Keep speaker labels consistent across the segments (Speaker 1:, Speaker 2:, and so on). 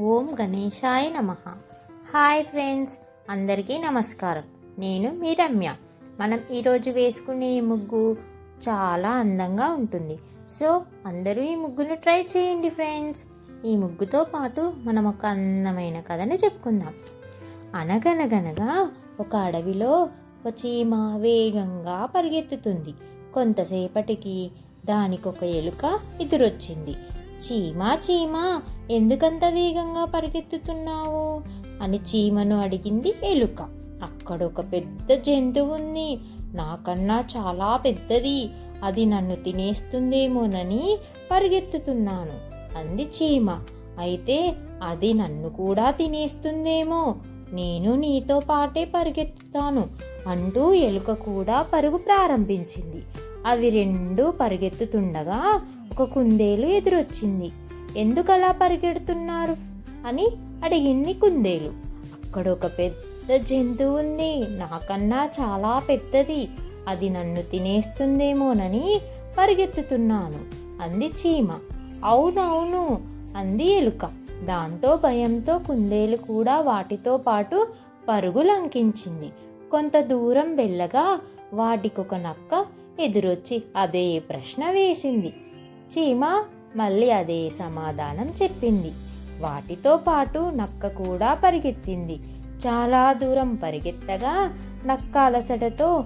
Speaker 1: ఓం గణేశాయ నమ. Hi friends అందరికీ నమస్కారం. నేను మీ రమ్య. మనం ఈరోజు వేసుకునే ఈ ముగ్గు చాలా అందంగా ఉంటుంది. సో అందరూ ఈ ముగ్గును ట్రై చేయండి ఫ్రెండ్స్. ఈ ముగ్గుతో పాటు మనం ఒక అందమైన కథని చెప్పుకుందాం. అనగనగనగా ఒక అడవిలో ఒక చీమ వేగంగా పరిగెత్తుతుంది. కొంతసేపటికి దానికి ఒక ఎలుక ఎదురొచ్చింది. చీమ చీమ ఎందుకంత వేగంగా పరిగెత్తుతున్నావు? అని చీమను అడిగింది ఎలుక. అక్కడ ఒక పెద్ద జంతువు ఉంది నాకన్నా చాలా పెద్దది. అది నన్ను తినేస్తుందేమోనని పరిగెత్తుతున్నాను అంది చీమ. అయితే అది నన్ను కూడా తినేస్తుందేమో. నేను నీతో పాటే పరిగెత్తుతాను అంటూ ఎలుక కూడా పరుగు ప్రారంభించింది. అవి రెండు పరిగెత్తుతుండగా ఒక కుందేలు ఎదురొచ్చింది. ఎందుకలా పరిగెడుతున్నారు? అని అడిగింది కుందేలు. అక్కడ ఒక పెద్ద జంతువు ఉంది. నాకన్నా చాలా పెద్దది. అది నన్ను తినేస్తుందేమోనని పరిగెత్తుతున్నాను అంది చీమ. అవునవును అంది ఎలుక. దాంతో భయంతో కుందేలు కూడా వాటితో పాటు పరుగు లంకించింది కొంత దూరం వెళ్ళగా వాటికొక నక్క ఎదురొచ్చి అదే ప్రశ్న వేసింది. చీమ మళ్ళీ అదే సమాధానం చెప్పింది. వాటితో పాటు నక్క కూడా పరిగెత్తింది. చాలా దూరం పరిగెత్తగా నక్క అలసటతో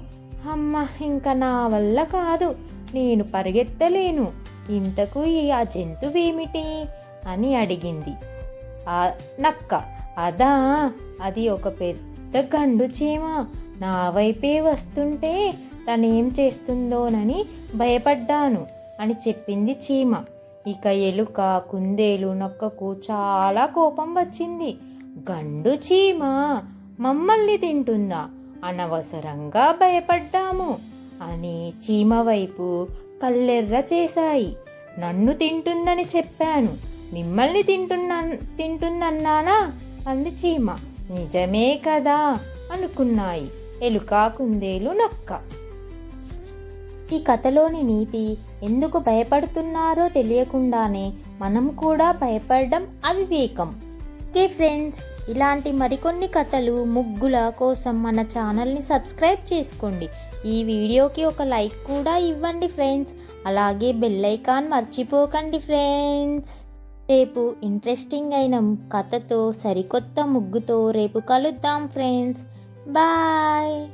Speaker 1: అమ్మ ఇంకా నా వల్ల కాదు. నేను పరిగెత్తలేను. ఇంతకు ఈ ఆ జంతువేమిటి? అని అడిగింది. ఆ నక్క అదా అది ఒక పెద్ద గండు చీమ. నా వైపే వస్తుంటే తనేం చేస్తుందోనని భయపడ్డాను. అని చెప్పింది చీమ. ఇక ఎలుక కుందేలు నక్కకు చాలా కోపం వచ్చింది. గండు చీమ మమ్మల్ని తింటుందా? అనవసరంగా భయపడ్డాము అని చీమ వైపు కల్లెర్ర చేశాయి. నన్ను తింటుందని చెప్పాను. మిమ్మల్ని తింటున్నా తింటుందన్నానా? అంది చీమ. నిజమే కదా అనుకున్నాయి ఎలుక కుందేలు నక్క. ఈ కథలోని నీతి ఎందుకు భయపడుతున్నారో తెలియకుండానే మనం కూడా భయపడడం అవివేకం. ఓకే ఫ్రెండ్స్ ఇలాంటి మరికొన్ని కథలు ముగ్గుల కోసం మన ఛానల్ని సబ్స్క్రైబ్ చేసుకోండి. ఈ వీడియోకి ఒక లైక్ కూడా ఇవ్వండి ఫ్రెండ్స్. అలాగే బెల్ ఐకాన్ మర్చిపోకండి ఫ్రెండ్స్. రేపు ఇంట్రెస్టింగ్ అయిన కథతో సరికొత్త ముగ్గుతో రేపు కలుద్దాం ఫ్రెండ్స్. బాయ్!